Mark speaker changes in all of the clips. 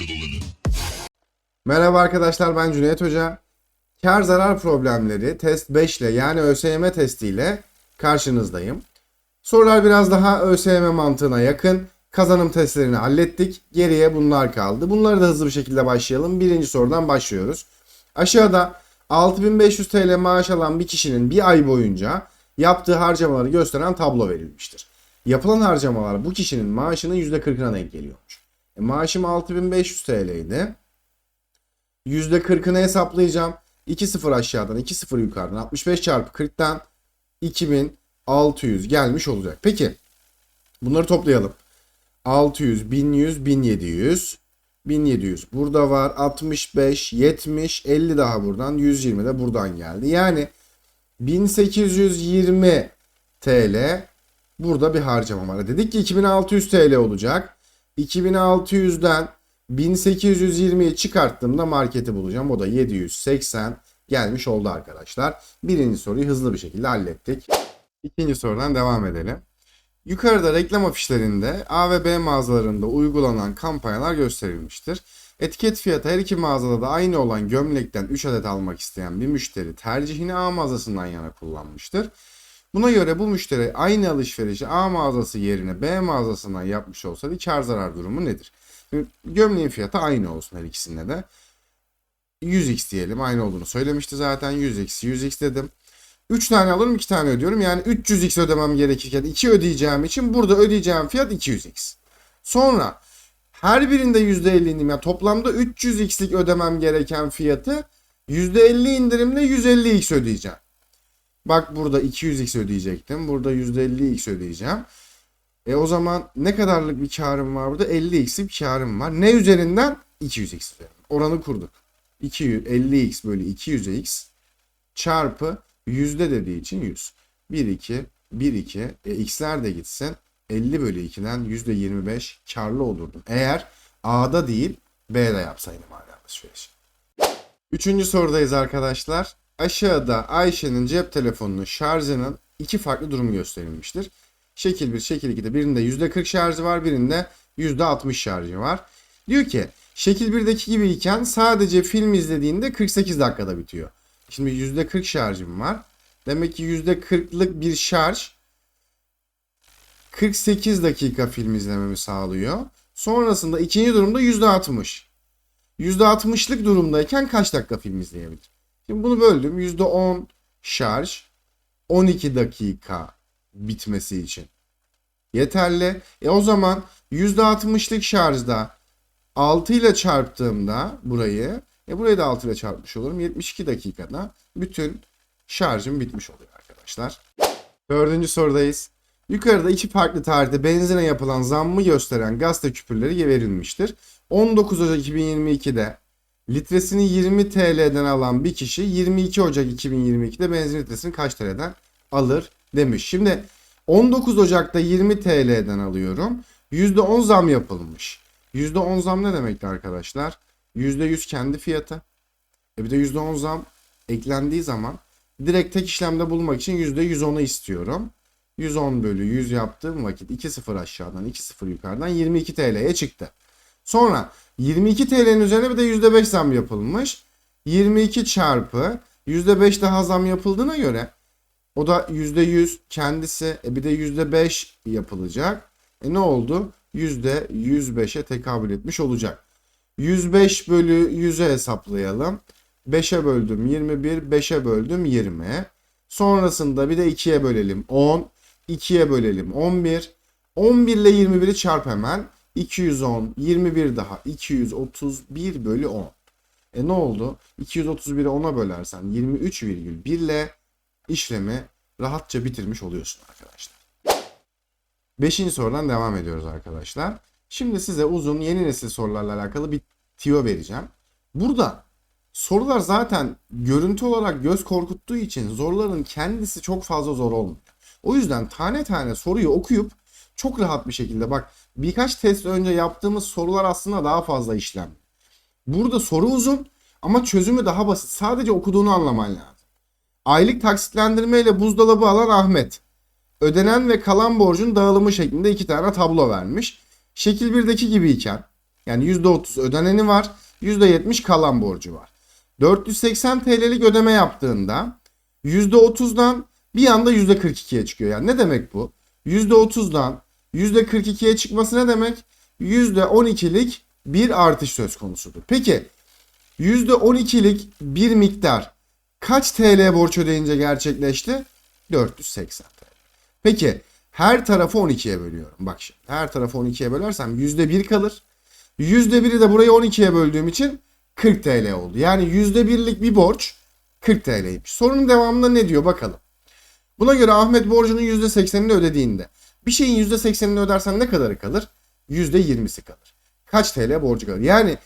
Speaker 1: limit.
Speaker 2: Merhaba arkadaşlar ben Cüneyt Hoca. Kar zarar problemleri test 5 ile yani ÖSYM testiyle karşınızdayım. Sorular biraz daha ÖSYM mantığına yakın. Kazanım testlerini hallettik. Geriye bunlar kaldı. Bunları da hızlı bir şekilde başlayalım. Birinci sorudan başlıyoruz. Aşağıda 6500 TL maaş alan bir kişinin bir ay boyunca yaptığı harcamaları gösteren tablo verilmiştir. Yapılan harcamalar bu kişinin maaşının %40'ına denk geliyormuş. E, maaşım 6500 TL idi. %40'ını hesaplayacağım. 2 sıfır aşağıdan 2 sıfır yukarıdan 65 çarpı 40'tan 2600 gelmiş olacak. Peki bunları toplayalım. 600, 1100, 1700, 1700. Burada var 65, 70, 50 daha buradan 120 de buradan geldi. Yani 1820 TL burada bir harcama var. Dedik ki 2600 TL olacak. 2600'den 1820'yi çıkarttığımda marketi bulacağım. O da 780 gelmiş oldu arkadaşlar. Birinci soruyu hızlı bir şekilde hallettik. İkinci sorudan devam edelim. Yukarıda reklam afişlerinde A ve B mağazalarında uygulanan kampanyalar gösterilmiştir. Etiket fiyatı her iki mağazada da aynı olan gömlekten 3 adet almak isteyen bir müşteri tercihini A mağazasından yana kullanmıştır. Buna göre bu müşteri aynı alışverişi A mağazası yerine B mağazasından yapmış olsaydı kar zarar durumu nedir? Gömleğin fiyatı aynı olsun her ikisinde de. 100x diyelim. Aynı olduğunu söylemişti zaten. 100x, 100x dedim. 3 tane alırım 2 tane ödüyorum. Yani 300x ödemem gerekirken 2 ödeyeceğim için burada ödeyeceğim fiyat 200x. Sonra her birinde %50 indirim. Yani toplamda 300x'lik ödemem gereken fiyatı %50 indirimle 150x ödeyeceğim. Bak burada 200x ödeyecektim. Burada %50x ödeyeceğim. E o zaman ne kadarlık bir karım var burada? 50x'lik bir karım var. Ne üzerinden? 200x üzerinden. Oranı kurduk. 200, 50x bölü 200x çarpı yüzde dediği için 100. 1, 2, 1, 2. E, x'ler de gitsin. 50 bölü 2'den %25 karlı olurdum. Eğer A'da değil B'de yapsaydım hala alışveriş. Üçüncü sorudayız arkadaşlar. Aşağıda Ayşe'nin cep telefonunun şarjının iki farklı durumu gösterilmiştir. Şekil 1, şekil 2'de birinde %40 şarjı var, birinde %60 şarjı var. Diyor ki şekil 1'deki gibi iken sadece film izlediğinde 48 dakikada bitiyor. Şimdi %40 şarjım var. Demek ki %40'lık bir şarj 48 dakika film izlememi sağlıyor. Sonrasında ikinci durumda %60. %60'lık durumdayken kaç dakika film izleyebilir? Şimdi bunu böldüm. %10 şarj 12 dakika bitmesi için. Yeterli. E o zaman %60'lık şarjda 6 ile çarptığımda burayı e burayı da 6 ile çarpmış olurum. 72 dakikada bütün şarjım bitmiş oluyor arkadaşlar. Dördüncü sorudayız. Yukarıda iki farklı tarihte benzine yapılan zammı gösteren gazete küpürleri verilmiştir. 19 Ocak 2022'de litresini 20 TL'den alan bir kişi 22 Ocak 2022'de benzin litresini kaç TL'den alır demiş. Şimdi 19 Ocak'ta 20 TL'den alıyorum. %10 zam yapılmış. %10 zam ne demekti arkadaşlar? %100 kendi fiyatı. E bir de %10 zam eklendiği zaman direkt tek işlemde bulmak için %110'u istiyorum. 110 bölü 100 yaptığım vakit 2 sıfır aşağıdan 2 sıfır yukarıdan 22 TL'ye çıktı. Sonra 22 TL'nin üzerine bir de %5 zam yapılmış. 22 çarpı %5 daha zam yapıldığına göre o da %100 kendisi e bir de %5 yapılacak. E ne oldu? %105'e tekabül etmiş olacak. 105 bölü 100'e hesaplayalım. 5'e böldüm 21, 5'e böldüm 20. Sonrasında bir de 2'ye bölelim 10, 2'ye bölelim 11. 11 ile 21'i çarp hemen. 210, 21 daha 231 bölü 10. E ne oldu? 231'i 10'a bölersen 23,1 ile işlemi rahatça bitirmiş oluyorsun arkadaşlar. Beşinci sorudan devam ediyoruz arkadaşlar. Şimdi size uzun yeni nesil sorularla alakalı bir tiyo vereceğim. Burada sorular zaten görüntü olarak göz korkuttuğu için soruların kendisi çok fazla zor olmuyor. O yüzden tane tane soruyu okuyup çok rahat bir şekilde bak birkaç test önce yaptığımız sorular aslında daha fazla işlem. Burada soru uzun ama çözümü daha basit. Sadece okuduğunu anlaman lazım. Aylık taksitlendirme ile buzdolabı alan Ahmet. Ödenen ve kalan borcun dağılımı şeklinde iki tane tablo vermiş. Şekil 1'deki gibiyken Yani %30 ödeneni var. %70 kalan borcu var. 480 TL'lik ödeme yaptığında %30'dan bir anda %42'ye çıkıyor. Yani ne demek bu? %30'dan %42'ye çıkması ne demek? %12'lik bir artış söz konusudur. Peki %12'lik bir miktar kaç TL borç ödeyince gerçekleşti? 480 TL. Peki her tarafı 12'ye bölüyorum. Bak şimdi her tarafı 12'ye bölersem %1 kalır. %1'i de burayı 12'ye böldüğüm için 40 TL oldu. Yani %1'lik bir borç 40 TL'ymiş. Sorunun devamında ne diyor bakalım. Buna göre Ahmet borcunun %80'ini ödediğinde bir şeyin %80'ini ödersen ne kadarı kalır? %20'si kalır. Kaç TL borcu kalır? Yani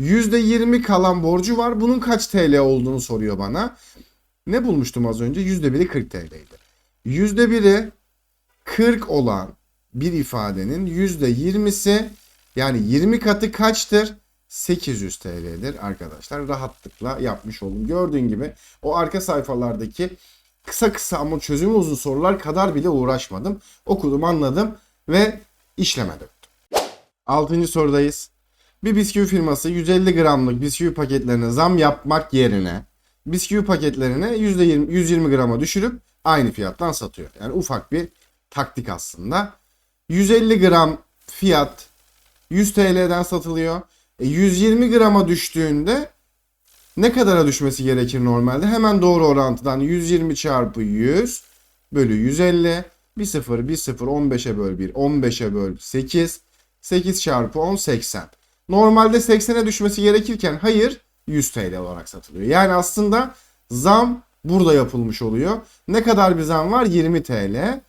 Speaker 2: %20 kalan borcu var. Bunun kaç TL olduğunu soruyor bana. Ne bulmuştum az önce? %1'i 40 TL'ydi. %1'i 40 olan bir ifadenin %20'si yani 20 katı kaçtır? 800 TL'dir arkadaşlar. Rahatlıkla yapmış oldum. Gördüğün gibi o arka sayfalardaki kısa kısa ama çözümü uzun sorular kadar bile uğraşmadım. Okudum, anladım ve işleme döktüm. Altıncı sorudayız. Bir bisküvi firması 150 gramlık bisküvi paketlerine zam yapmak yerine bisküvi paketlerine %20, 120 grama düşürüp aynı fiyattan satıyor. Yani ufak bir taktik aslında. 150 gram fiyat 100 TL'den satılıyor. E 120 grama düştüğünde ne kadara düşmesi gerekir normalde? Hemen doğru orantıdan 120 çarpı 100 bölü 150. 1 0 1 0 15'e böl 1 15'e böl 8 8 çarpı 10 80. Normalde 80'e düşmesi gerekirken hayır 100 TL olarak satılıyor. Yani aslında zam burada yapılmış oluyor. Ne kadar bir zam var? 20 TL.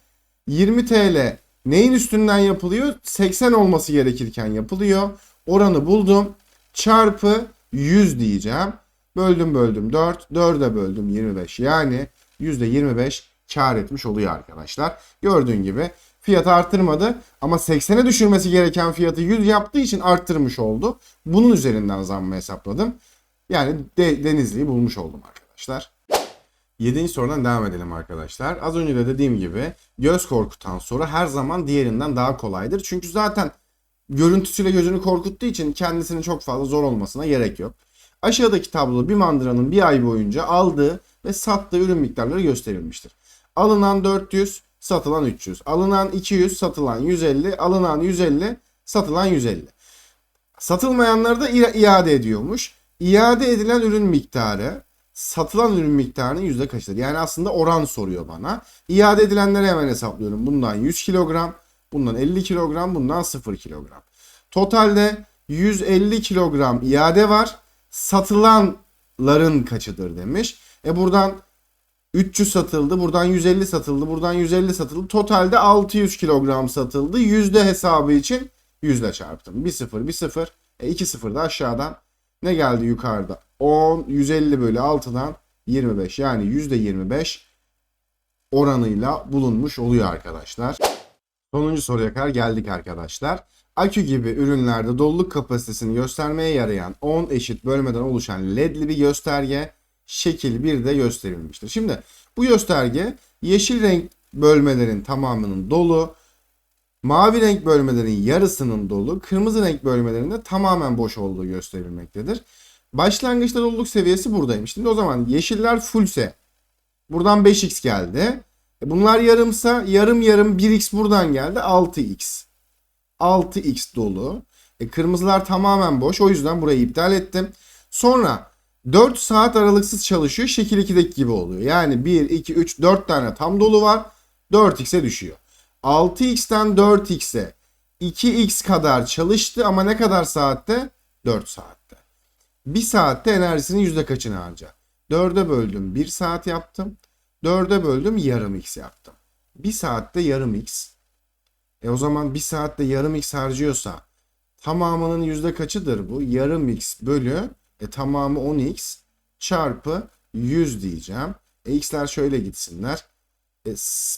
Speaker 2: 20 TL neyin üstünden yapılıyor? 80 olması gerekirken yapılıyor. Oranı buldum. Çarpı 100 diyeceğim. Böldüm böldüm 4. 4'e böldüm 25. Yani %25 kar etmiş oluyor arkadaşlar. Gördüğün gibi fiyatı arttırmadı ama 80'e düşürmesi gereken fiyatı 100 yaptığı için arttırmış oldu. Bunun üzerinden zammı hesapladım. Yani de, Denizli'yi bulmuş oldum arkadaşlar. Yedinci sorudan devam edelim arkadaşlar. Az önce de dediğim gibi göz korkutan soru her zaman diğerinden daha kolaydır. Çünkü zaten görüntüsüyle gözünü korkuttuğu için kendisinin çok fazla zor olmasına gerek yok. Aşağıdaki tablo bir mandıranın bir ay boyunca aldığı ve sattığı ürün miktarları gösterilmiştir. Alınan 400, satılan 300. Alınan 200, satılan 150. Alınan 150, satılan 150. Satılmayanları da iade ediyormuş. İade edilen ürün miktarı satılan ürün miktarının yüzde kaçıdır? Yani aslında oran soruyor bana. İade edilenleri hemen hesaplıyorum. Bundan 100 kilogram, bundan 50 kilogram, bundan 0 kilogram. Totalde 150 kilogram iade var. Satılanların kaçıdır demiş. E buradan 300 satıldı, buradan 150 satıldı, buradan 150 satıldı. Totalde 600 kilogram satıldı. Yüzde hesabı için yüzle çarptım. 1 0 1 0. E 2 0 da aşağıdan ne geldi yukarıda? 10, 150 bölü 6'dan 25 yani %25 oranıyla bulunmuş oluyor arkadaşlar. Sonuncu soruya kadar geldik arkadaşlar. Akü gibi ürünlerde doluluk kapasitesini göstermeye yarayan 10 eşit bölmeden oluşan ledli bir gösterge şekil 1'de gösterilmiştir. Şimdi bu gösterge yeşil renk bölmelerin tamamının dolu, mavi renk bölmelerin yarısının dolu, kırmızı renk bölmelerinde tamamen boş olduğu gösterilmektedir. Başlangıçta doluluk seviyesi buradaymış. Şimdi o zaman yeşiller fullse buradan 5x geldi. E bunlar yarımsa yarım yarım 1x buradan geldi 6x. 6x dolu. E kırmızılar tamamen boş. O yüzden burayı iptal ettim. Sonra 4 saat aralıksız çalışıyor. Şekil 2'deki gibi oluyor. Yani 1, 2, 3, 4 tane tam dolu var. 4x'e düşüyor. 6x'ten 4x'e 2x kadar çalıştı ama ne kadar saatte? 4 saatte. 1 saatte enerjisinin yüzde kaçını harcar? 4'e böldüm 1 saat yaptım. 4'e böldüm yarım x yaptım. 1 saatte yarım x. E o zaman 1 saatte yarım x harcıyorsa tamamının yüzde kaçıdır bu? Yarım x bölü e, tamamı 10x çarpı 100 diyeceğim. E, x'ler şöyle gitsinler. E,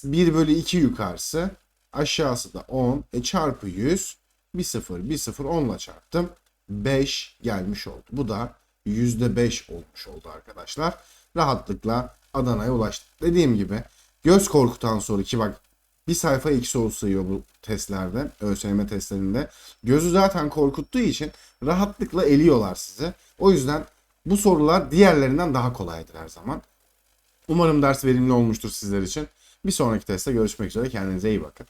Speaker 2: 1 bölü 2 yukarısı aşağısı da 10 e, çarpı 100 bir 0 bir 0 10 ile çarptım. 5 gelmiş oldu. Bu da %5 olmuş oldu arkadaşlar. Rahatlıkla Adana'ya ulaştık. Dediğim gibi göz korkutan soru ki bak Bir sayfa iki soru sayıyor bu testlerde, ÖSYM testlerinde. Gözü zaten korkuttuğu için rahatlıkla eliyorlar sizi. O yüzden bu sorular diğerlerinden daha kolaydır her zaman. Umarım ders verimli olmuştur sizler için. Bir sonraki testte görüşmek üzere. Kendinize iyi bakın.